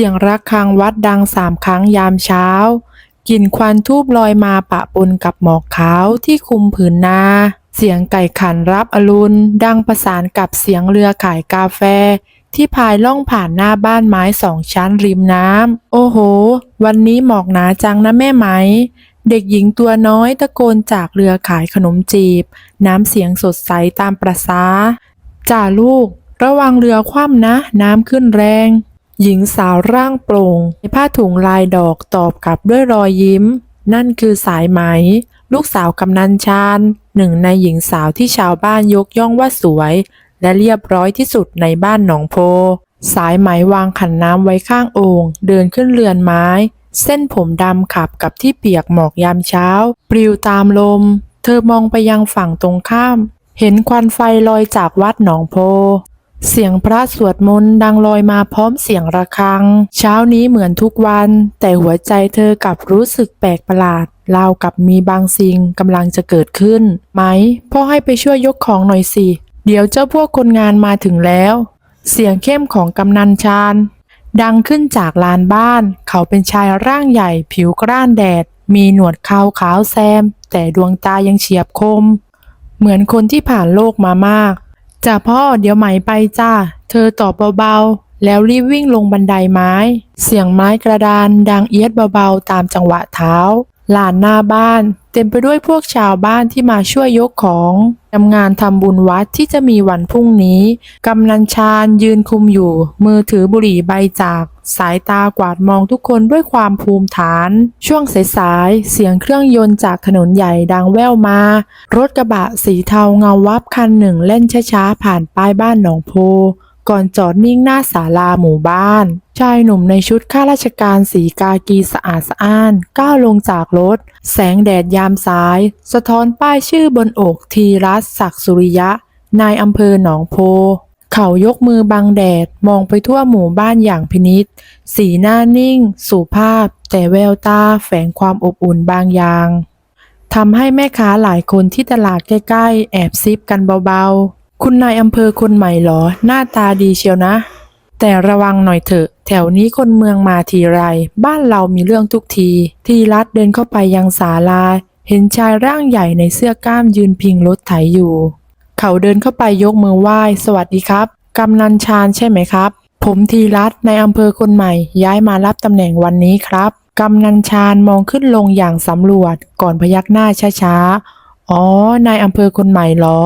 สียงระฆังวัดดังสามครั้งยามเช้ากลิ่นควันทูบลอยมาปะปนกับหมอกขาวที่คลุมผืนนา เสียงไก่ขันรับอรุณ ดังประสานกับเสียงเรือขายกาแฟ ที่พายล่องผ่านหน้าบ้านไม้สองชั้นริมน้ำ โอ้โห วันนี้หมอกหนาจังนะแม่ไหม เด็กหญิงตัวน้อยตะโกนจากเรือขายขนมจีบ น้ำเสียงสดใสตามประษาจ่าลูก ระวังเรือคว่ำนะ น้ำขึ้นแรง หญิงสาวร่างโปร่งในผ้าถุงลายดอกตอบกลับด้วยรอยยิ้ม นั่นคือสายไหม ลูกสาวกำนันชาญหนึ่งในหญิงสาวที่ชาวบ้านยกย่องว่าสวย และเรียบร้อยที่สุดในบ้านหนองโพ สายไหมวางขันน้ำไว้ข้างโอ่งเดินขึ้นเรือนไม้ เส้นผมดำขับกับที่เปียกหมอกยามเช้า ปลิวตามลม เธอมองไปยังฝั่งตรงข้าม เห็นควันไฟลอยจากวัดหนองโพ เสียงพระสวดมนต์ดังลอยมาพร้อมเสียงระฆัง เช้านี้เหมือนทุกวัน แต่หัวใจเธอกลับรู้สึกแปลกประหลาดราวกับมีบางสิ่งกำลังจะเกิดขึ้น ไหมพ่อให้ไปช่วยยกของหน่อยสิ เดี๋ยวเจ้าพวกคนงานมาถึงแล้ว เสียงเข้มของกำนันชาญดังขึ้นจากลานบ้าน เขาเป็นชายร่างใหญ่ผิวกร้านแดด มีหนวดเขาขาวแซม แต่ดวงตายังเฉียบคม เหมือนคนที่ผ่านโลกมามาก จ้าพ่อเดี๋ยวไหมไปจ้า เธอตอบเบาๆ แล้วรีบวิ่งลงบันไดไม้ เสียงไม้กระดานดังเอียดเบาๆ ตามจังหวะเท้าลานหน้าบ้าน เต็มไปด้วยพวกชาวบ้านที่มาช่วยยกของทำงานทำบุญวัดที่จะมีวันพรุ่งนี้ กำนันชาญยืนคุมอยู่ มือถือบุหรี่ใบจาก สายตากวาดมองทุกคนด้วยความภูมิฐาน ช่วงสายๆ เสียงเครื่องยนต์จากถนนใหญ่ดังแว่วมา รถกระบะสีเทาเงาวับคันหนึ่งเล่นช้าๆ ผ่านป้ายบ้านหนองโพ ก่อนจอดนิ่งหน้าศาลาหมู่บ้าน ชายหนุ่มในชุดข้าราชการสีกากีสะอาดสะอ้าน ก้าวลงจากรถ แสงแดดยามสาย สะท้อนป้ายชื่อบนอกทีรัสศักสุริยะ นายอำเภอหนองโพ เขายกมือบังแดดมองไปทั่วหมู่บ้านอย่างพินิษสีหน้านิ่ง สุภาพ แต่แววตาแฝงความอบอุ่นบางอย่างทำให้แม่ค้าหลายคนที่ตลาดใกล้ๆ แอบซิบกันเบาๆ คุณนายอำเภอคนใหม่เหรอ หน้าตาดีเชียวนะ แต่ระวังหน่อยเถอะ แถวนี้คนเมืองมาทีไร บ้านเรามีเรื่องทุกที ทีรัดเดินเข้าไปยังศาลา เห็นชายร่างใหญ่ในเสื้อกล้ามยืนพิงรถไถอยู่ เขาเดินเข้าไปยกมือไหว้ สวัสดีครับ กำนันชาญใช่ไหมครับ ผมทีรัตน์ในอำเภอคนใหม่ ย้ายมารับตำแหน่งวันนี้ครับ กำนันชาญมองขึ้นลงอย่างสำรวจ ก่อนพยักหน้าช้าๆ อ๋อ นายอำเภอคนใหม่เหรอ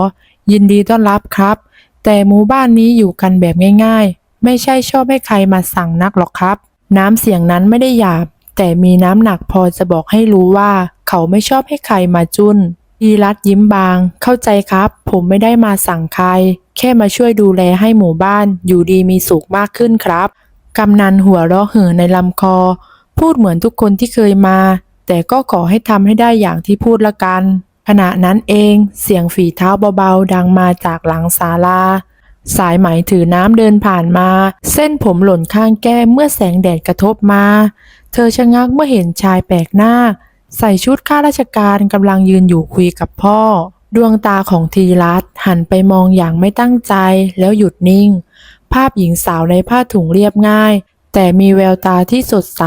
ยินดีต้อนรับครับ แต่หมู่บ้านนี้อยู่กันแบบง่ายๆ ไม่ใช่ชอบให้ใครมาสั่งนักหรอกครับ น้ำเสียงนั้นไม่ได้หยาบ แต่มีน้ำหนักพอจะบอกให้รู้ว่า เขาไม่ชอบให้ใครมาจุน อีรัตยิ้มบาง เข้าใจครับ ผมไม่ได้มาสั่งใคร แค่มาช่วยดูแลให้หมู่บ้านอยู่ดีมีสุขมากขึ้นครับ กำนันหัวเราะเห่อในลำคอ พูดเหมือนทุกคนที่เคยมา แต่ก็ขอให้ทำให้ได้อย่างที่พูดละกัน ขณะนั้นเองเสียงฝีเท้าเบาๆ ดังมาจากหลังศาลา สายไหมถือน้ำเดินผ่านมา เส้นผมหล่นข้างแก้มเมื่อแสงแดดกระทบมา เธอชะงักเมื่อเห็นชายแปลกหน้า ใส่ชุดข้าราชการกำลังยืนอยู่คุยกับพ่อ ดวงตาของทีรัตหันไปมองอย่างไม่ตั้งใจแล้วหยุดนิ่ง ภาพหญิงสาวในผ้าถุงเรียบง่าย แต่มีแววตาที่สดใส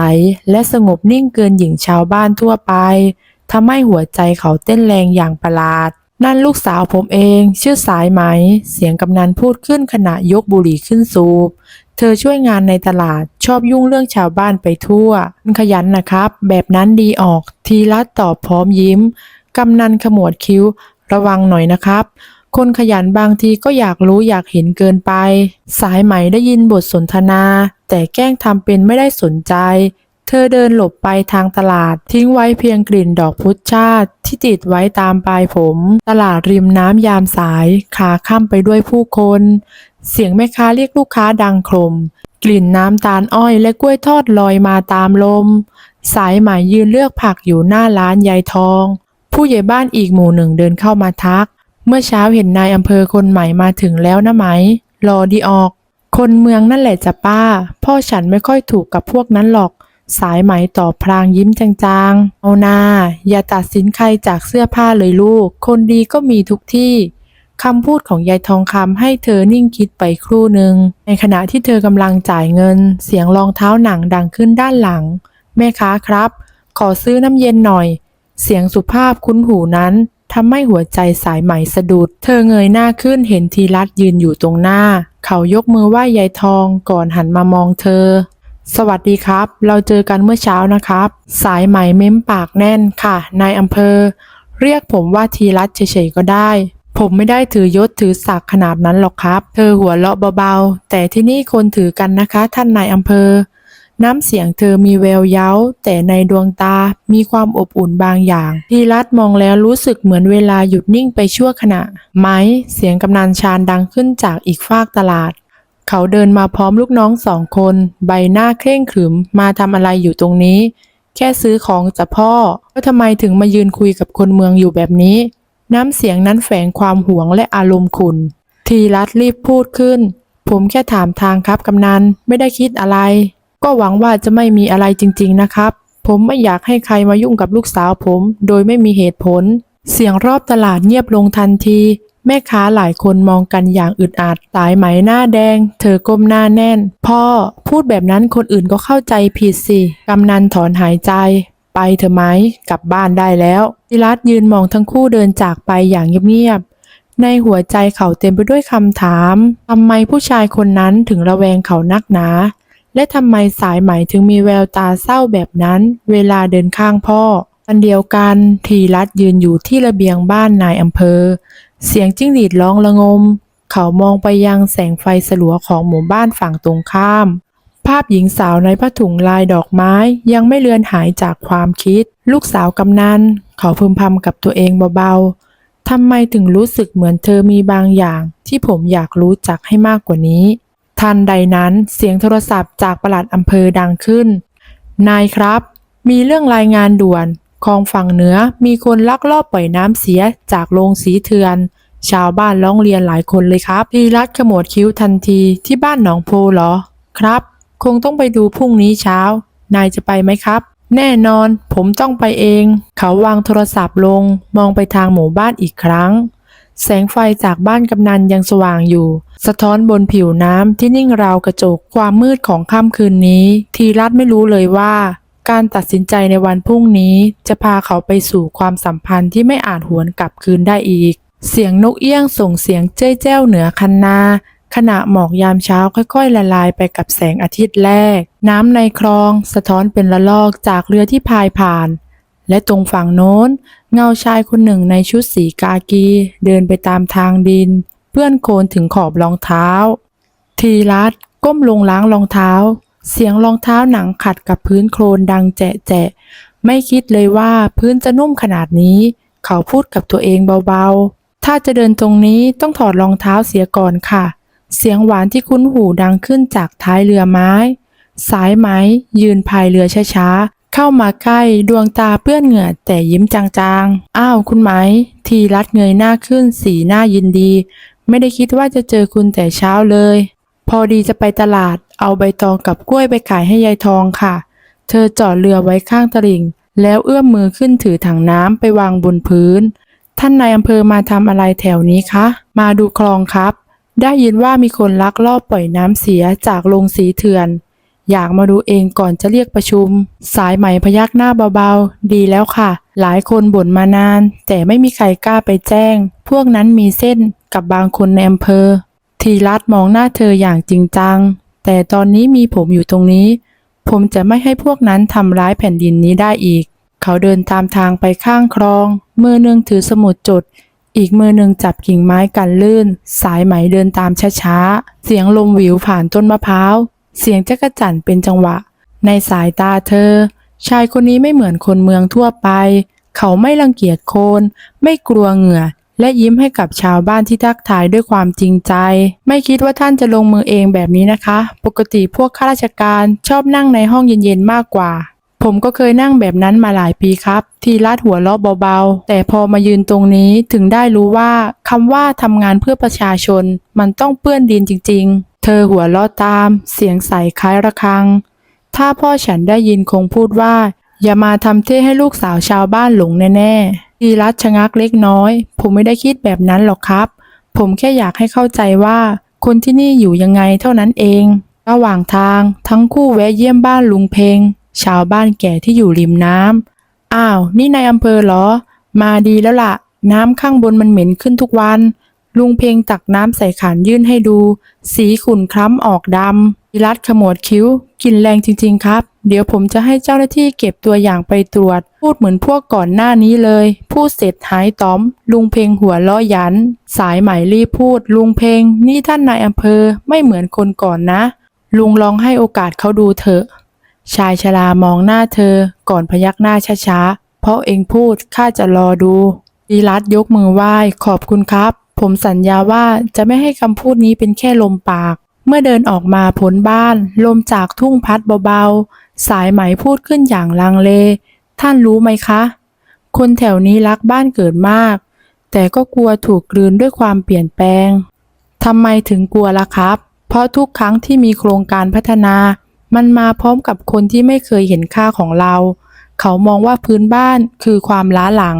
และสงบนิ่งเกินหญิงชาวบ้านทั่วไปทำให้หัวใจเขาเต้นแรงอย่างประหลาด นั่นลูกสาวผมเอง ชื่อสายไหม เสียงกำนันพูดขึ้นขณะยกบุหรี่ขึ้นสูบ เธอช่วยงานในตลาดชอบยุ่งเรื่องชาวบ้านไปทั่วขยันนะครับ แบบนั้นดีออก ทีรัตตอบพร้อมยิ้ม กำนันขมวดคิ้ว ระวังหน่อยนะครับ คนขยันบางทีก็อยากรู้อยากเห็นเกินไป สายไหมได้ยินบทสนทนา แต่แกล้งทำเป็นไม่ได้สนใจ เธอเดินหลบไปทางตลาด ทิ้งไว้เพียงกลิ่นดอกพุธชาติ ที่ติดไว้ตามปลายผม ตลาดริมน้ำยามสายขาข้ามไปด้วยผู้คน เสียงแม่ค้าเรียกลูกค้าดังโครม กลิ่นน้ำตาลอ้อยและกล้วยทอดลอยมาตามลม สายไหมยืนเลือกผักอยู่หน้าร้านยายทอง ผู้ใหญ่บ้านอีกหมู่หนึ่งเดินเข้ามาทัก เมื่อเช้าเห็นนายอำเภอคนใหม่มาถึงแล้วนะไหม รอดีออก คนเมืองนั่นแหละจ้ะป้า พ่อฉันไม่ค่อยถูกกับพวกนั้นหรอก สายไหมตอบพลางยิ้มจางๆ เอานาอย่าตัดสินใครจากเสื้อผ้าเลยลูก คนดีก็มีทุกที่ คำพูดของยายทองคำให้เธอนิ่งคิดไปครู่หนึ่ง ในขณะที่เธอกำลังจ่ายเงิน เสียงรองเท้าหนังดังขึ้นด้านหลัง แม่ค้าครับ ขอซื้อน้ำเย็นหน่อย เสียงสุภาพคุ้นหูนั้นทำให้หัวใจสายไหมสะดุด เธอเงยหน้าขึ้นเห็นทีรัตยืนอยู่ตรงหน้า เขายกมือไหว้ยายทองก่อนหันมามองเธอ สวัสดีครับ เราเจอกันเมื่อเช้านะครับ สายไหมเม้มปากแน่นค่ะ นายอำเภอ เรียกผมว่าทีรัตเฉยๆก็ได้ ผมไม่ได้ถือยศถือศักดิ์ขนาดนั้นหรอกครับ เธอหัวเราะเบาๆ แต่ที่นี่คนถือกันนะคะ ท่านนายอำเภอ น้ำเสียงเธอมีแววเย้า แต่ในดวงตามีความอบอุ่นบางอย่างทีรัตมองแล้วรู้สึกเหมือนเวลาหยุดนิ่งไปชั่วขณะ ไหม เสียงกำนันชาญดังขึ้นจากอีกฟากตลาด เขาเดินมาพร้อมลูกน้องสองคน ใบหน้าเคร่งขรึมมาทำอะไรอยู่ตรงนี้ แค่ซื้อของจากพ่อแล้วทำไมถึงมายืนคุยกับคนเมืองอยู่แบบนี้ น้ำเสียงนั้นแฝงความหวงและอารมณ์ขุนทีรัตรีบพูดขึ้น ผมแค่ถามทางครับกำนันไม่ได้คิดอะไร ก็หวังว่าจะไม่มีอะไรจริง ๆนะครับ ผมไม่อยากให้ใครมายุ่งกับลูกสาวผม โดยไม่มีเหตุผล เสียงรอบตลาดเงียบลงทันที แม่ค้าหลายคนมองกันอย่างอึดอัดสายไหมหน้าแดง เธอก้มหน้าแน่น พ่อพูดแบบนั้นคนอื่นก็เข้าใจผิดสิกำนันถอนหายใจ ไปเถอะไหมกลับบ้านได้แล้วพิรัตยืนมองทั้งคู่เดินจากไปอย่างเงียบๆในหัวใจเขาเต็มไปด้วยคำถามทำไมผู้ชายคนนั้นถึงระแวงเขานักหนา และทำไมสายไหมถึงมีแววตาเศร้าแบบนั้น เวลาเดินข้างพ่ออันเดียวกันทีรัตยืนอยู่ที่ระเบียงบ้านนายอำเภอ เสียงจิ้งหรีดร้องระงม เขามองไปยังแสงไฟสลัวของหมู่บ้านฝั่งตรงข้าม ภาพหญิงสาวในผ้าถุงลายดอกไม้ยังไม่เลือนหายจากความคิด ลูกสาวกำนันเขาพึมพำกับตัวเองเบาๆทำไมถึงรู้สึกเหมือนเธอมีบางอย่าง ที่ผมอยากรู้จักให้มากกว่านี้ ทันใดนั้นเสียงโทรศัพท์จากปลัดอำเภอดังขึ้น นายครับ มีเรื่องรายงานด่วนคลองฝั่งเหนือมีคนลักลอบปล่อยน้ำเสียจากโรงสีเถื่อน ชาวบ้านร้องเรียนหลายคนเลยครับพีรัตขมวดคิ้วทันทีที่บ้านหนองโพเหรอ ครับ คงต้องไปดูพรุ่งนี้เช้า นายจะไปไหมครับ แน่นอน ผมต้องไปเอง เขาวางโทรศัพท์ลง มองไปทางหมู่บ้านอีกครั้ง แสงไฟจากบ้านกำนันยังสว่างอยู่ สะท้อนบนผิวน้ำที่นิ่งราวกระจก ความมืดของค่ำคืนนี้ ทีรัตไม่รู้เลยว่า การตัดสินใจในวันพรุ่งนี้ จะพาเขาไปสู่ความสัมพันธ์ที่ไม่อาจหวนกลับคืนได้อีก เสียงนกเอี้ยงส่งเสียงเจ้ยแจ้วเหนือคันนา ขณะหมอกยามเช้าค่อยๆ ละลายไปกับแสงอาทิตย์แรก น้ำในคลองสะท้อนเป็นละลอกจากเรือที่พายผ่าน และตรงฝั่งโน้น เงาชายคนหนึ่งในชุดสีกากี เดินไปตามทางดินเปื้อนโคลนถึงขอบรองเท้า ทีรัตก้มลงล้างรองเท้า เสียงรองเท้าหนังขัดกับพื้นโคลนดังแจะแจะไม่คิดเลยว่าพื้นจะนุ่มขนาดนี้ เขาพูดกับตัวเองเบาๆ ถ้าจะเดินตรงนี้ต้องถอดรองเท้าเสียก่อนค่ะ เสียงหวานที่คุ้นหูดังขึ้นจากท้ายเรือไม้ สายไหม ยืนพายเรือช้าๆ เข้ามาใกล้ดวงตาเปื้อนเหงื่อแต่ยิ้มจางๆ อ้าวคุณไหม ทีรัดเงยหน้าขึ้นสีหน้ายินดี ไม่ได้คิดว่าจะเจอคุณแต่เช้าเลย พอดีจะไปตลาด เอาใบตองกับกล้วยไปขายให้ยายทองค่ะ เธอจอดเรือไว้ข้างตลิ่ง แล้วเอื้อมมือขึ้นถือถังน้ำไปวางบนพื้น ท่านนายอำเภอมาทำอะไรแถวนี้คะ มาดูคลองครับ ได้ยินว่ามีคนลักลอบปล่อยน้ำเสียจากโรงสีเถื่อน อยากมาดูเองก่อนจะเรียกประชุม สายไหมพยักหน้าเบาๆ ดีแล้วค่ะ หลายคนบ่นมานาน แต่ไม่มีใครกล้าไปแจ้ง พวกนั้นมีเส้นกับบางคนในอำเภอ ทีรัตมองหน้าเธออย่างจริงจัง แต่ตอนนี้มีผมอยู่ตรงนี้ ผมจะไม่ให้พวกนั้นทำร้ายแผ่นดินนี้ได้อีก เขาเดินตามทางไปข้างคลอง เมื่อหนึ่องถือสมุดจด อีกมือหนึ่งจับกิ่งไม้กันลื่น สายไหมเดินตามช้าๆ เสียงลมหวิวผ่านต้นมะพร้าว เสียงจักรจั่นเป็นจังหวะ ในสายตาเธอ ชายคนนี้ไม่เหมือนคนเมืองทั่วไป เขาไม่รังเกียจคน ไม่กลัวเหงื่อ และยิ้มให้กับชาวบ้านที่ทักทายด้วยความจริงใจ ไม่คิดว่าท่านจะลงมือเองแบบนี้นะคะ ปกติพวกข้าราชการชอบนั่งในห้องเย็นๆมากกว่า ผมก็เคยนั่งแบบนั้นมาหลายปีครับ ที่ลาดหัวเราะเบาๆ แต่พอมายืนตรงนี้ถึงได้รู้ว่าคำว่าทำงานเพื่อประชาชน มันต้องเปื้อนดินจริง ๆ เธอหัวเราะตาม เสียงใสคล้ายระฆัง ถ้าพ่อฉันได้ยินคงพูดว่า อย่ามาทำเท่ให้ลูกสาวชาวบ้านหลงแน่ๆทีรัตชะงักเล็กน้อย ผมไม่ได้คิดแบบนั้นหรอกครับ ผมแค่อยากให้เข้าใจว่า คนที่นี่อยู่ยังไงเท่านั้นเอง ระหว่างทางทั้งคู่แวะเยี่ยมบ้านลุงเพง ชาวบ้านแก่ที่อยู่ริมน้ำอ้าว นี่นายอำเภอเหรอ มาดีแล้วล่ะ น้ำข้างบนมันเหม็นขึ้นทุกวัน ลุงเพงตักน้ำใส่ขันยื่นให้ดู สีขุ่นคล้ำออกดำพิรัตขมวดคิ้วกลินแรงจริง ๆ ครับ เดี๋ยวผมจะให้เจ้าหน้าที่เก็บตัวอย่างไปตรวจ พูดเหมือนพวกก่อนหน้านี้เลย พูดเสร็จหายต๋อม ลุงเพงหัวล้อยัน สายไหมรีพูด ลุงเพงนี่ท่านนายอำเภอไม่เหมือนคนก่อนนะ ลุงลองให้โอกาสเขาดูเถอะ ชายชรามองหน้าเธอก่อนพยักหน้าช้าๆ เพราะเองพูดข้าจะรอดูดีรัตยกมือไหว้ขอบคุณครับ ผมสัญญาว่าจะไม่ให้คำพูดนี้เป็นแค่ลมปาก เมื่อเดินออกมาพ้นบ้าน ลมจากทุ่งพัดเบาๆ สายไหมพูดขึ้นอย่างลังเล ท่านรู้ไหมคะ คนแถวนี้รักบ้านเกิดมาก แต่ก็กลัวถูกกลืนด้วยความเปลี่ยนแปลงทำไมถึงกลัวล่ะครับ เพราะทุกครั้งที่มีโครงการพัฒนา มันมาพร้อมกับคนที่ไม่เคยเห็นค่าของเรา เขามองว่าพื้นบ้านคือความล้าหลัง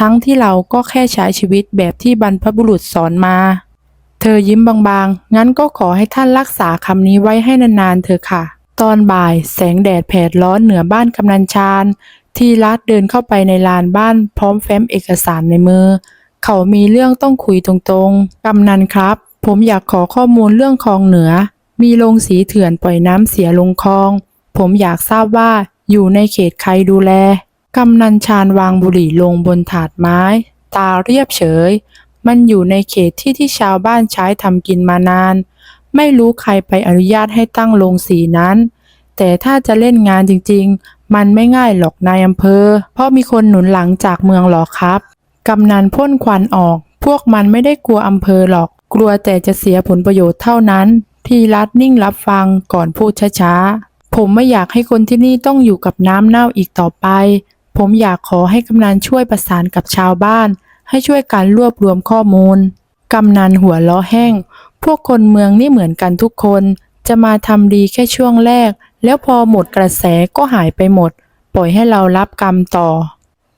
ทั้งที่เราก็แค่ใช้ชีวิตแบบที่บรรพบุรุษสอนมา เธอยิ้มบางๆ งั้นก็ขอให้ท่านรักษาคำนี้ไว้ให้นานๆเถอะค่ะ ตอนบ่ายแสงแดดแผดร้อนเหนือบ้านกำนันชาญที่รัดเดินเข้าไปในลานบ้านพร้อมแฟ้มเอกสารในมือ เขามีเรื่องต้องคุยตรงๆ กำนันครับ ผมอยากขอข้อมูลเรื่องคลองเหนือ มีโรงสีเถื่อนปล่อยน้ำเสียลงคลอง ผมอยากทราบว่าอยู่ในเขตใครดูแล กำนันชาญวางบุหรี่ลงบนถาดไม้ ตาเรียบเฉย มันอยู่ในเขตที่ที่ชาวบ้านใช้ทำกินมานาน ไม่รู้ใครไปอนุญาตให้ตั้งโรงสีนั้น แต่ถ้าจะเล่นงานจริงๆ มันไม่ง่ายหรอกนายอำเภอ เพราะมีคนหนุนหลังจากเมืองหรอกครับ กำนันพ่นควันออก พวกมันไม่ได้กลัวอำเภอหรอก กลัวแต่จะเสียผลประโยชน์เท่านั้น ที่รัฐนิ่งรับฟังก่อนพูดช้าๆ ผมไม่อยากให้คนที่นี่ต้องอยู่กับน้ำเน่าอีกต่อไป ผมอยากขอให้กำนันช่วยประสานกับชาวบ้าน ให้ช่วยการรวบรวมข้อมูล กำนันหัวล้อแห้ง พวกคนเมืองนี่เหมือนกันทุกคน จะมาทำดีแค่ช่วงแรก แล้วพอหมดกระแสก็หายไปหมด ปล่อยให้เรารับกรรมต่อ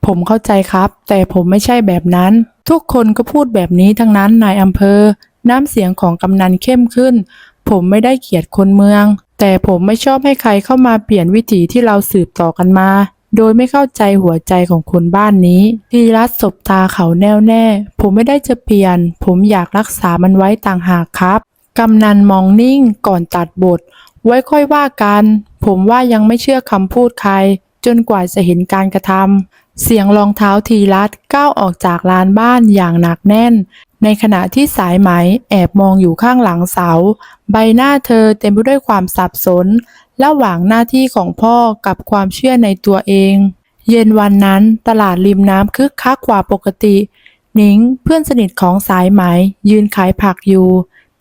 ผมเข้าใจครับ แต่ผมไม่ใช่แบบนั้น ทุกคนก็พูดแบบนี้ทั้งนั้นนายอำเภอ น้ำเสียงของกำนันเข้มขึ้น ผมไม่ได้เกลียดคนเมือง แต่ผมไม่ชอบให้ใครเข้ามาเปลี่ยนวิถีที่เราสืบต่อกันมา โดยไม่เข้าใจหัวใจของคนบ้านนี้ทีรัตสบตาเขาแน่วแน่ ผมไม่ได้จะเปลี่ยน ผมอยากรักษามันไว้ต่างหากครับกำนันมองนิ่งก่อนตัดบท ไว้ค่อยว่ากัน ผมว่ายังไม่เชื่อคำพูดใคร จนกว่าจะเห็นการกระทำเสียงรองเท้าทีรัตก้าวออกจากลานบ้านอย่างหนักแน่น ในขณะที่สายไหมแอบมองอยู่ข้างหลังเสา ใบหน้าเธอเต็มไปด้วยความสับสน ระหว่างหน้าที่ของพ่อกับความเชื่อในตัวเอง เย็นวันนั้นตลาดริมน้ำคึกคักกว่าปกติหนิงเพื่อนสนิทของสายไหมยืนขายผักอยู่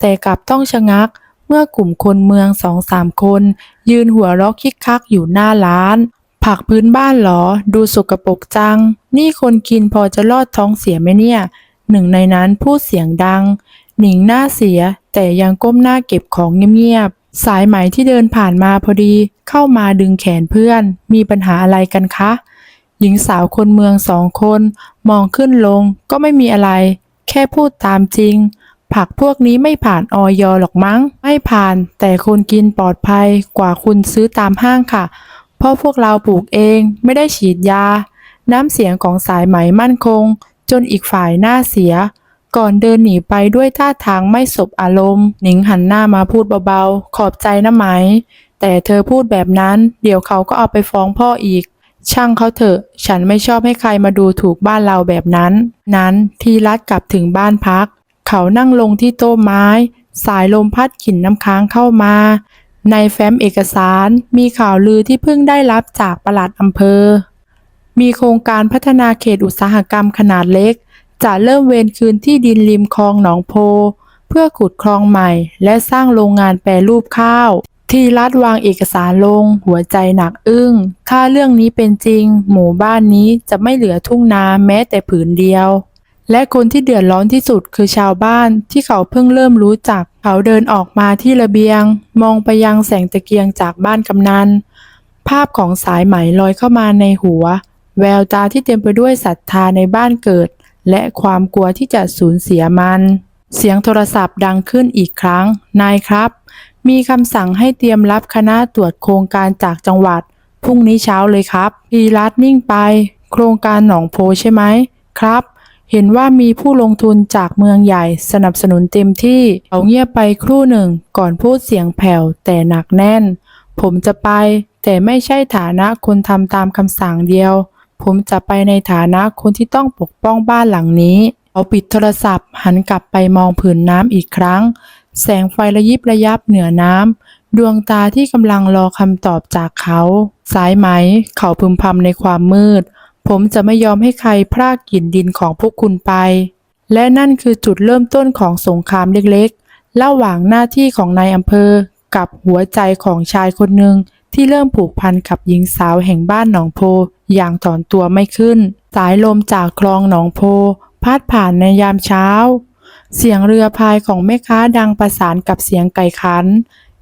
แต่กลับต้องชะงักเมื่อกลุ่มคนเมืองสองสามคน ยืนหัวเราะคิกคักอยู่หน้าร้าน ผักพื้นบ้านเหรอ ดูสกปรกจัง นี่คนกินพอจะรอดท้องเสียไหมเนี่ย หนึ่งในนั้นพูดเสียงดัง หนิงหน้าเสียแต่ยังก้มหน้าเก็บของเงียบๆ สายไหมที่เดินผ่านมาพอดีเข้ามาดึงแขนเพื่อน มีปัญหาอะไรกันคะ หญิงสาวคนเมืองสองคน มองขึ้นลงก็ไม่มีอะไร แค่พูดตามจริง ผักพวกนี้ไม่ผ่านออยหรอกมั้ง ไม่ผ่าน แต่คนกินปลอดภัยกว่าคุณซื้อตามห้างค่ะ เพราะพวกเราปลูกเองไม่ได้ฉีดยา น้ำเสียงของสายไหมมั่นคง นอีกฝ่ายหน้าเสีย ก่อนเดินหนีไปด้วยท่าทางไม่สบอารมณ์ หนิงหันหน้ามาพูดเบาๆ ขอบใจนะไหม แต่เธอพูดแบบนั้น เดี๋ยวเขาก็เอาไปฟ้องพ่ออีก ช่างเขาเถอะ ฉันไม่ชอบให้ใครมาดูถูกบ้านเราแบบนั้น นั้นทีรัดกลับถึงบ้านพัก เขานั่งลงที่โต๊ะไม้ สายลมพัดกลิ่นน้ำค้างเข้ามา ในแฟ้มเอกสารมีข่าวลือที่เพิ่งได้รับจากปลัดอำเภอ มีโครงการพัฒนาเขตอุตสาหกรรมขนาดเล็ก จะเริ่มเวนคืนที่ดินริมคลองหนองโพ เพื่อขุดคลองใหม่ และสร้างโรงงานแปรรูปข้าว ที่รัฐวางเอกสารลง หัวใจหนักอึ้ง ถ้าเรื่องนี้เป็นจริง หมู่บ้านนี้จะไม่เหลือทุ่งนาแม้แต่ผืนเดียวและคนที่เดือดร้อนที่สุดคือชาวบ้านที่เขาเพิ่งเริ่มรู้จัก เขาเดินออกมาที่ระเบียง มองไปยังแสงตะเกียงจากบ้านกำนัน ภาพของสายไหมลอยเข้ามาในหัว แววตาที่เต็มไปด้วยศรัทธาในบ้านเกิด และความกลัวที่จะสูญเสียมัน เสียงโทรศัพท์ดังขึ้นอีกครั้ง นายครับ มีคำสั่งให้เตรียมรับคณะตรวจโครงการจากจังหวัด พรุ่งนี้เช้าเลยครับพีรัตน์นิ่งไป โครงการหนองโพใช่ไหมครับเห็นว่ามีผู้ลงทุนจากเมืองใหญ่สนับสนุนเต็มที่เขาเงียบไปครู่หนึ่งก่อนพูดเสียงแผ่วแต่หนักแน่น ผมจะไป แต่ไม่ใช่ฐานะคนทำตามคำสั่งเดียว ผมจะไปในฐานะคนที่ต้องปกป้องบ้านหลังนี้ เขาปิดโทรศัพท์ หันกลับไปมองผืนน้ำอีกครั้ง แสงไฟระยิบระยับเหนือน้ำ ดวงตาที่กำลังรอคำตอบจากเขา สายไหม เขาพึมพำในความมืด ผมจะไม่ยอมให้ใครพรากกลิ่นดินของพวกคุณไป และนั่นคือจุดเริ่มต้นของสงครามเล็กๆ ระหว่างหน้าที่ของนายอำเภอ กับหัวใจของชายคนหนึ่ง ที่เริ่มผูกพันกับหญิงสาวแห่งบ้านหนองโพอย่างถอนตัวไม่ขึ้น สายลมจากคลองหนองโพ พัดผ่านในยามเช้า เสียงเรือพายของแม่ค้าดังประสานกับเสียงไก่ขัน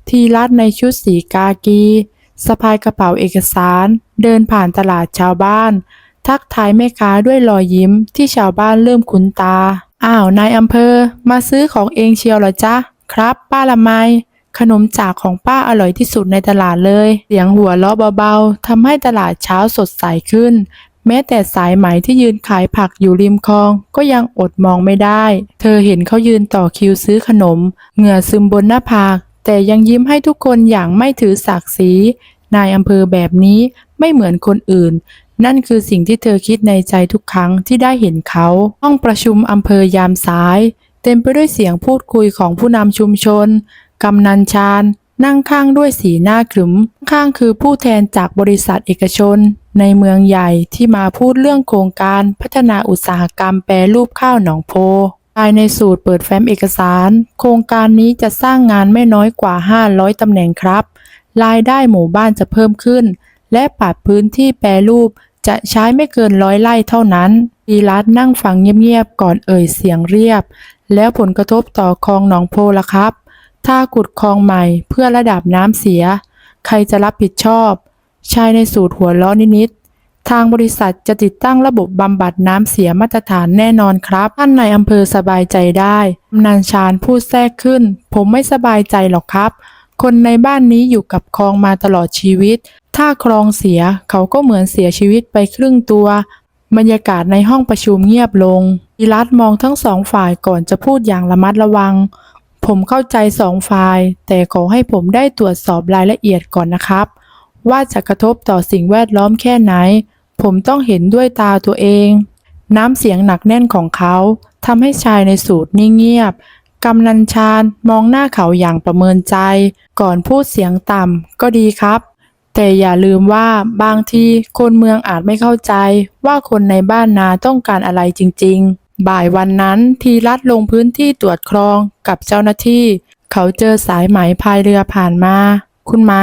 ทีรัดในชุดสีกากีสะพายกระเป๋าเอกสาร เดินผ่านตลาดชาวบ้าน ทักทายแม่ค้าด้วยรอยยิ้มที่ชาวบ้านเริ่มคุ้นตา อ้าวนายอำเภอ มาซื้อของเองเชียวเหรอจ๊ะ ครับ ป้าละไม ขนมจากของป้าอร่อยที่สุดในตลาดเลย เสียงหัวเราะเบาๆทำให้ตลาดเช้าสดใสขึ้น แม้แต่สายไหมที่ยืนขายผักอยู่ริมคลอง ก็ยังอดมองไม่ได้ เธอเห็นเขายืนต่อคิวซื้อขนม เหงื่อซึมบนหน้าผาก แต่ยังยิ้มให้ทุกคนอย่างไม่ถือศักดิ์ศรีนายอำเภอแบบนี้ไม่เหมือนคนอื่น นั่นคือสิ่งที่เธอคิดในใจทุกครั้งที่ได้เห็นเขาห้องประชุมอำเภอยามสาย เต็มไปด้วยเสียงพูดคุยของผู้นำชุมชน กำนันชาญนั่งข้างด้วยสีหน้าขรึม ข้างคือผู้แทนจากบริษัทเอกชน ในเมืองใหญ่ที่มาพูดเรื่องโครงการพัฒนาอุตสาหกรรมแปรรูปข้าวหนองโพ ภายในสูตรเปิดแฟ้มเอกสาร โครงการนี้จะสร้างงานไม่น้อยกว่า 500 ตำแหน่งครับ รายได้หมู่บ้านจะเพิ่มขึ้น และปรับพื้นที่แปรรูปจะใช้ไม่เกินร้อยไร่เท่านั้นปีรัตนั่งฟังเงียบๆก่อนเอ่ยเสียงเรียบ แล้วผลกระทบต่อคลองหนองโพล่ะครับ ถ้าขุดคลองใหม่เพื่อระดับน้ำเสีย ใครจะรับผิดชอบ ชายในสูตรหัวล้อนิดๆทางบริษัทจะติดตั้งระบบบำบัดน้ำเสียมาตรฐานแน่นอนครับ ท่านในอำเภอสบายใจได้กำนันชาญพูดแทรกขึ้น ผมไม่สบายใจหรอกครับ คนในบ้านนี้อยู่กับคลองมาตลอดชีวิต ถ้าคลองเสียเขาก็เหมือนเสียชีวิตไปครึ่งตัวบรรยากาศในห้องประชุมเงียบลงอิรัตมองทั้งสองฝ่ายก่อนจะพูดอย่างระมัดระวัง ผมเข้าใจสองฝ่าย แต่ขอให้ผมได้ตรวจสอบรายละเอียดก่อนนะครับ ว่าจะกระทบต่อสิ่งแวดล้อมแค่ไหน ผมต้องเห็นด้วยตาตัวเอง น้ำเสียงหนักแน่นของเขาทำให้ชายในสูตรนิ่งเงียบกำนันชาญมองหน้าเขาอย่างประเมินใจ ก่อนพูดเสียงต่ำก็ดีครับ แต่อย่าลืมว่าบางทีคนเมืองอาจไม่เข้าใจว่าคนในบ้านนาต้องการอะไรจริง ๆ บ่ายวันนั้นทีรัตลงพื้นที่ตรวจคลองกับเจ้าหน้าที่ เขาเจอสายไหมพายเรือผ่านมา คุณไหม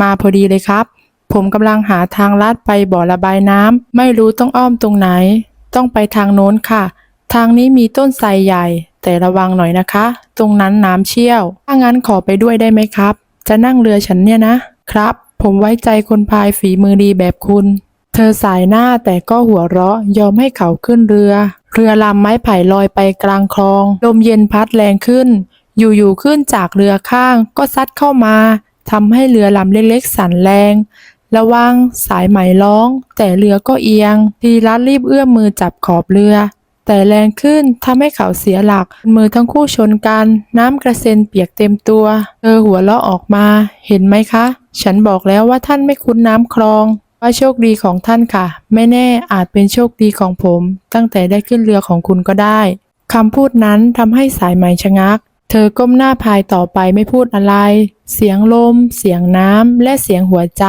มาพอดีเลยครับ ผมกำลังหาทางลัดไปบ่อระบายน้ำไม่รู้ต้องอ้อมตรงไหน ต้องไปทางโน้นค่ะ ทางนี้มีต้นไทรใหญ่ แต่ระวังหน่อยนะคะ ตรงนั้นน้ำเชี่ยว ถ้างั้นขอไปด้วยได้ไหมครับ จะนั่งเรือฉันเนี่ยนะ ครับ ผมไว้ใจคนพายฝีมือดีแบบคุณเธอสายหน้าแต่ก็หัวเราะยอมให้เขาขึ้นเรือ เรือลำไม้ไผ่ลอยไปกลางคลอง ลมเย็นพัดแรงขึ้น อยู่ๆขึ้นจากเรือข้างก็ซัดเข้ามาทำให้เรือลำเล็กๆสั่นแรง ระวังสายไหมร้อง แต่เรือก็เอียง ทีรัตรีบเอื้อมมือจับขอบเรือ แต่แรงขึ้นทำให้เขาเสียหลัก มือทั้งคู่ชนกัน น้ำกระเซ็นเปียกเต็มตัว เธอหัวเราะออกมา เห็นไหมคะ ฉันบอกแล้วว่าท่านไม่คุ้นน้ำคลอง ว่าโชคดีของท่านค่ะ ไม่แน่อาจเป็นโชคดีของผม ตั้งแต่ได้ขึ้นเรือของคุณก็ได้คำพูดนั้นทำให้สายไหมชะงัก เธอก้มหน้าพายต่อไปไม่พูดอะไร เสียงลม เสียงน้ำ และเสียงหัวใจ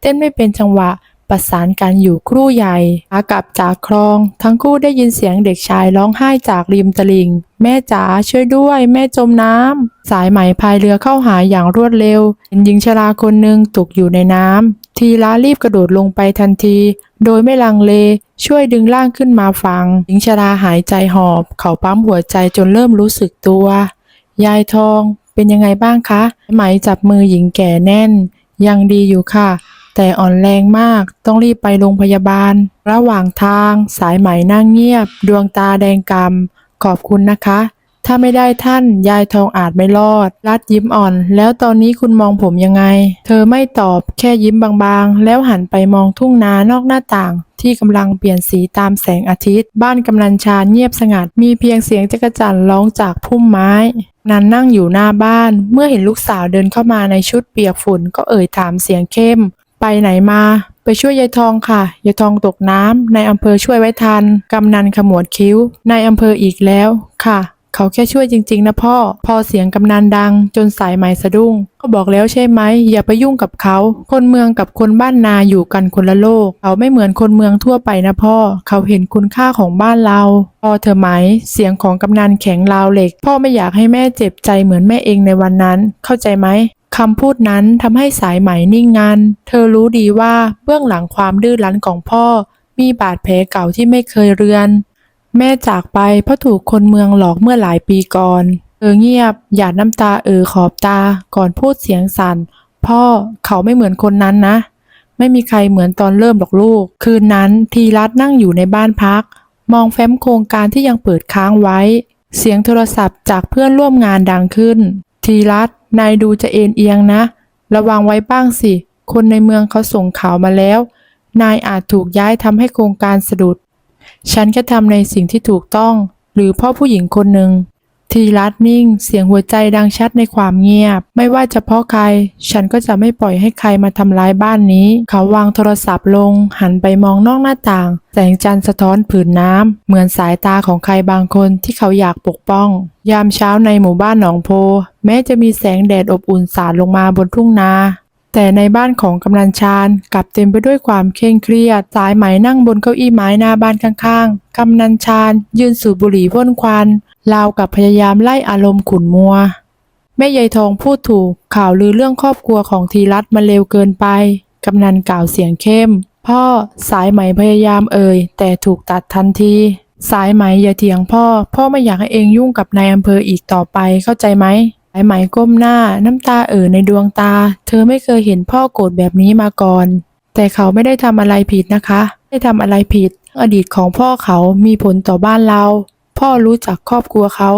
เต้นไม่เป็นจังหวะประสานกันอยู่ครู่ใหญ่ขากลับจากคลอง ทั้งคู่ได้ยินเสียงเด็กชายร้องไห้จากริมตลิ่ง แม่จ๋าช่วยด้วย แม่จมน้ำ สายไหมพายเรือเข้าหาอย่างรวดเร็วเห็นหญิงชราคนหนึ่งตกอยู่ในน้ำ ทีละรีบกระโดดลงไปทันที โดยไม่ลังเล ช่วยดึงร่างขึ้นมาฟัง หญิงชราหายใจหอบ เขาปั๊มหัวใจจนเริ่มรู้สึกตัว ยายทองเป็นยังไงบ้างคะ ไหมจับมือหญิงแก่แน่น ยังดีอยู่ค่ะ แต่อ่อนแรงมาก ต้องรีบไปโรงพยาบาล ระหว่างทาง สายไหมนั่งเงียบ ดวงตาแดงกำขอบคุณนะคะ ถ้าไม่ได้ท่านยายทองอาจไม่รอด รัดยิ้มอ่อน แล้วตอนนี้คุณมองผมยังไง เธอไม่ตอบแค่ยิ้มบางๆ แล้วหันไปมองทุ่งนานอกหน้าต่างที่กำลังเปลี่ยนสีตามแสงอาทิตย์ บ้านกำนันชาญเงียบสงัด มีเพียงเสียงจักรจั่นร้องจากพุ่มไม้นันนั่งอยู่หน้าบ้าน เมื่อเห็นลูกสาวเดินเข้ามาในชุดเปียกฝุ่นก็เอ่ยถามเสียงเข้ม ไปไหนมา ไปช่วยยายทองค่ะ ยายทองตกน้ำในอำเภอช่วยไว้ทัน กำนันขมวดคิ้ว ในอำเภออีกแล้ว ค่ะ เขาแค่ช่วยจริง ๆ นะพ่อ พอเสียงกำนันดัง จนสายไหมสะดุ้ง ก็บอกแล้วใช่ไหม อย่าไปยุ่งกับเขา คนเมืองกับคนบ้านนาอยู่กันคนละโลก เขาไม่เหมือนคนเมืองทั่วไปนะพ่อ เขาเห็นคุณค่าของบ้านเราพอเธอไหม เสียงของกำนันแข็งราวเหล็ก พ่อไม่อยากให้แม่เจ็บใจเหมือนแม่เองในวันนั้น เข้าใจไหมคำพูดนั้นทำให้สายไหมนิ่งงัน เธอรู้ดีว่าเบื้องหลังความดื้อรั้นของพ่อ มีบาดแผลเก่าที่ไม่เคยเรือน แม่จากไปเพราะถูกคนเมืองหลอกเมื่อหลายปีก่อนเธอเงียบ หยาดน้ำตาเออขอบตา ก่อนพูดเสียงสั่น พ่อเขาไม่เหมือนคนนั้นนะ ไม่มีใครเหมือนตอนเริ่มหรอกลูก คืนนั้นทีรัตน์นั่งอยู่ในบ้านพัก มองแฟ้มโครงการที่ยังเปิดค้างไว้ เสียงโทรศัพท์จากเพื่อนร่วมงานดังขึ้น ทีรัตน์นายดูจะเอ็นเอียงนะ ระวังไว้บ้างสิ คนในเมืองเขาส่งข่าวมาแล้ว นายอาจถูกย้ายทำให้โครงการสะดุด ฉันแค่ทำในสิ่งที่ถูกต้อง หรือพ่อผู้หญิงคนหนึ่ง ทีรัตนิ่ง เสียงหัวใจดังชัดในความเงียบ ไม่ว่าจะเพราะใคร ฉันก็จะไม่ปล่อยให้ใครมาทำร้ายบ้านนี้ เขาวางโทรศัพท์ลง หันไปมองนอกหน้าต่าง แสงจันทร์สะท้อนผืนน้ำ เหมือนสายตาของใครบางคนที่เขาอยากปกป้อง ยามเช้าในหมู่บ้านหนองโพ แม้จะมีแสงแดดอบอุ่นสาดลงมาบนทุ่งนา แต่ในบ้านของกำนันชาญกลับเต็มไปด้วยความเคร่งเครียด สายไหมนั่งบนเก้าอี้ไม้หน้าบ้านข้างๆ กำนันชาญยืนสูบบุหรี่พ่นควันราวกับพยายามไล่อารมณ์ขุนมัว แม่ยายทองพูดถูกข่าวลือเรื่องครอบครัวของทีรัตน์มันเร็วเกินไป กำนันกล่าวเสียงเข้ม พ่อสายไหมพยายามเอ่ย แต่ถูกตัดทันที สายไหมอย่าเถียงพ่อ พ่อไม่อยากให้เองยุ่งกับนายอำเภออีกต่อไปเข้าใจไหม สายไหมก้มหน้าน้ำตาเอ่อในดวงตา เธอไม่เคยเห็นพ่อโกรธแบบนี้มาก่อน แต่เขาไม่ได้ทำอะไรผิดนะคะไม่ทำอะไรผิด อดีตของพ่อเขามีผลต่อบ้านเรา พ่อรู้จักครอบครัวเขา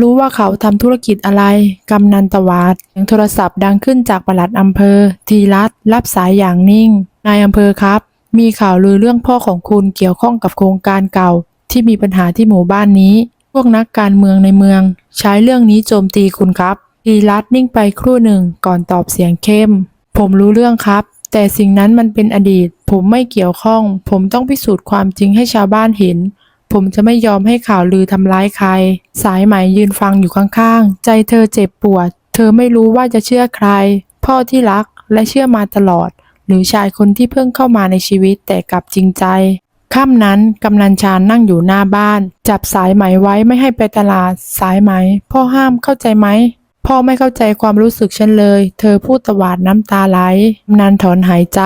รู้ว่าเขาทำธุรกิจอะไร กำนันตวาดเสียงโทรศัพท์ดังขึ้นจากปลัดอำเภอ ทีรัตรับสายอย่างนิ่ง นายอำเภอครับ มีข่าวลือเรื่องพ่อของคุณเกี่ยวข้องกับโครงการเก่า ที่มีปัญหาที่หมู่บ้านนี้ พวกนักการเมืองในเมือง ใช้เรื่องนี้โจมตีคุณครับทีรัตน์นิ่งไปครู่หนึ่งก่อนตอบเสียงเข้ม ผมรู้เรื่องครับ แต่สิ่งนั้นมันเป็นอดีต ผมไม่เกี่ยวข้อง ผมต้องพิสูจน์ความจริงให้ชาวบ้านเห็น ผมจะไม่ยอมให้ข่าวลือทำร้ายใคร สายไหมยืนฟังอยู่ข้างๆ ใจเธอเจ็บปวด เธอไม่รู้ว่าจะเชื่อใคร พ่อที่รักและเชื่อมาตลอด หรือชายคนที่เพิ่งเข้ามาในชีวิตแต่กลับจริงใจ ค่ำนั้นกำนันชาญนั่งอยู่หน้าบ้าน จับสายไหมไว้ไม่ให้ไปตลาด สายไหม พ่อห้ามเข้าใจไหม พ่อไม่เข้าใจความรู้สึกฉันเลย เธอพูดตวาดน้ำตาไหลกำนันถอนหายใจ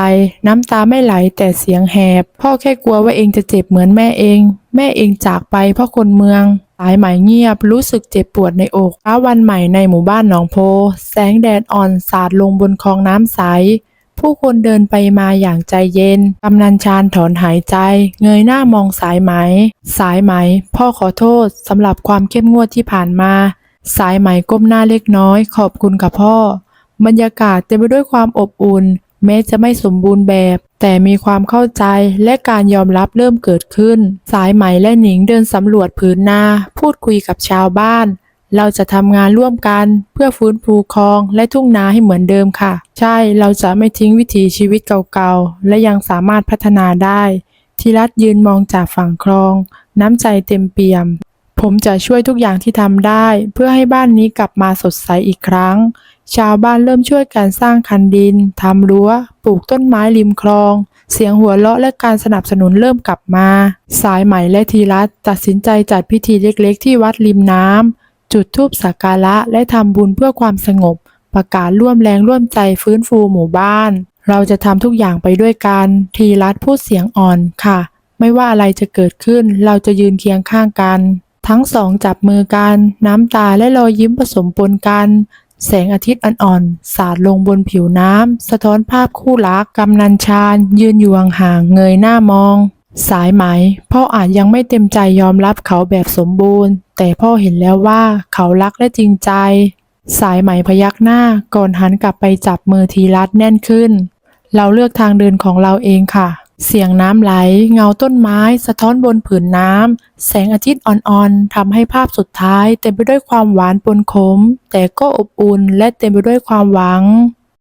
น้ำตาไม่ไหลแต่เสียงแหบ พ่อแค่กลัวว่าเองจะเจ็บเหมือนแม่เอง แม่เองจากไปเพราะคนเมือง สายไหมเงียบรู้สึกเจ็บปวดในอกเช้าวันใหม่ในหมู่บ้านหนองโพ แสงแดดอ่อนสาดลงบนคลองน้ำใส ผู้คนเดินไปมาอย่างใจเย็น กำนันชาญถอนหายใจ เงยหน้ามองสายไหม สายไหม พ่อขอโทษสำหรับความเข้มงวดที่ผ่านมา สายไหมก้มหน้าเล็กน้อย ขอบคุณกับพ่อ บรรยากาศเต็มไปด้วยความอบอุ่น แม้จะไม่สมบูรณ์แบบ แต่มีความเข้าใจและการยอมรับเริ่มเกิดขึ้น สายไหมและหนิงเดินสำรวจผืนนา พูดคุยกับชาวบ้าน เราจะทำงานร่วมกันเพื่อฟื้นฟูคลองและทุ่งนาให้เหมือนเดิมค่ะ ใช่เราจะไม่ทิ้งวิถีชีวิตเก่าๆ และยังสามารถพัฒนาได้ทีรัตยืนมองจากฝั่งคลอง น้ำใจเต็มเปี่ยม ผมจะช่วยทุกอย่างที่ทำได้ เพื่อให้บ้านนี้กลับมาสดใสอีกครั้ง ชาวบ้านเริ่มช่วยกันสร้างคันดินทำรั้ว ปลูกต้นไม้ริมคลอง เสียงหัวเราะและการสนับสนุนเริ่มกลับมา สายไหมและทีรัตตัดสินใจจัดพิธีเล็กๆ ที่วัดริมน้ำ จุดธูปสักการะและทำบุญเพื่อความสงบ ประกาศร่วมแรงร่วมใจฟื้นฟูหมู่บ้าน เราจะทำทุกอย่างไปด้วยกัน ทีรัตพูดเสียงอ่อนค่ะ ไม่ว่าอะไรจะเกิดขึ้น เราจะยืนเคียงข้างกัน ทั้งสองจับมือกัน น้ำตาและรอยยิ้มผสมปนกัน แสงอาทิตย์อ่อนๆสาดลงบนผิวน้ำสะท้อนภาพคู่รักกำนันชาญยืนอยู่ห่างๆเงยหน้ามอง สายไหม พ่ออาจยังไม่เต็มใจยอมรับเขาแบบสมบูรณ์ แต่พ่อเห็นแล้วว่าเขารักและจริงใจ สายไหมพยักหน้าก่อนหันกลับไปจับมือทีรัตแน่นขึ้น เราเลือกทางเดินของเราเองค่ะ เสียงน้ำไหล เงาต้นไม้ สะท้อนบนผืนน้ำ แสงอาทิตย์อ่อนๆทำให้ภาพสุดท้าย เต็มไปด้วยความหวานปนขม แต่ก็อบอุ่นและเต็มไปด้วยความหวัง